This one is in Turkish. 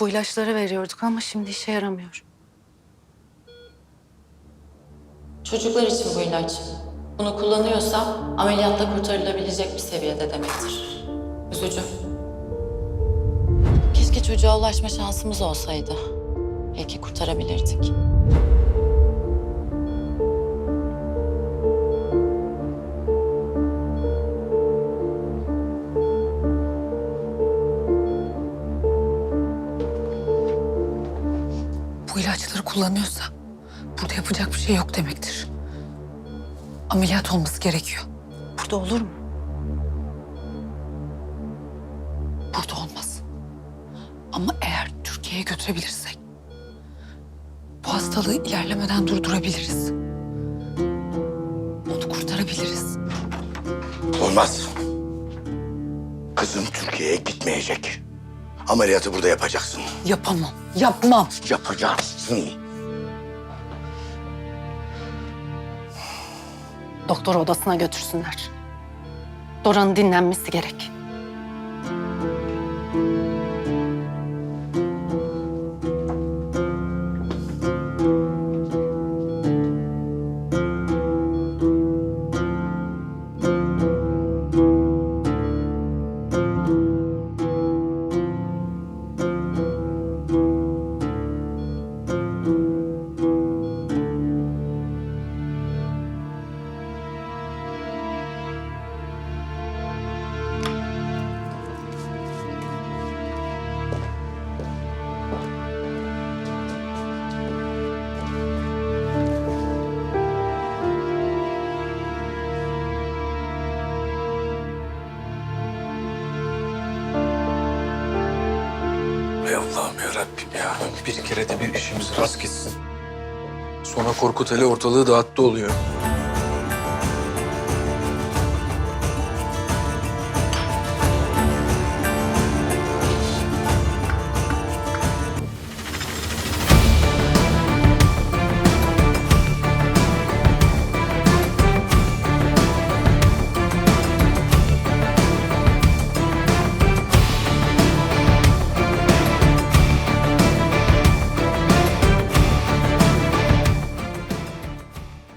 Bu ilaçları veriyorduk ama şimdi işe yaramıyor. Çocuklar için bu ilaç. Bunu kullanıyorsa ameliyatta kurtarılabilecek bir seviyede demektir. Üzücü. Keşke çocuğa ulaşma şansımız olsaydı. Belki kurtarabilirdik. Bu ilaçları kullanıyorsa burada yapacak bir şey yok demektir. Ameliyat olması gerekiyor. Burada olur mu? Burada olmaz. Ama eğer Türkiye'ye götürebilirsek bu hastalığı ilerlemeden durdurabiliriz. Onu kurtarabiliriz. Olmaz. Kızım Türkiye'ye gitmeyecek. Ameliyatı burada yapacaksın. Yapamam. Yapmam. Yapacaksın. Doktor odasına götürsünler. Dora'nın dinlenmesi gerek. Bir kere de bir işimiz rast gitsin. Sonra Korkut Ali ortalığı dağıttı oluyor.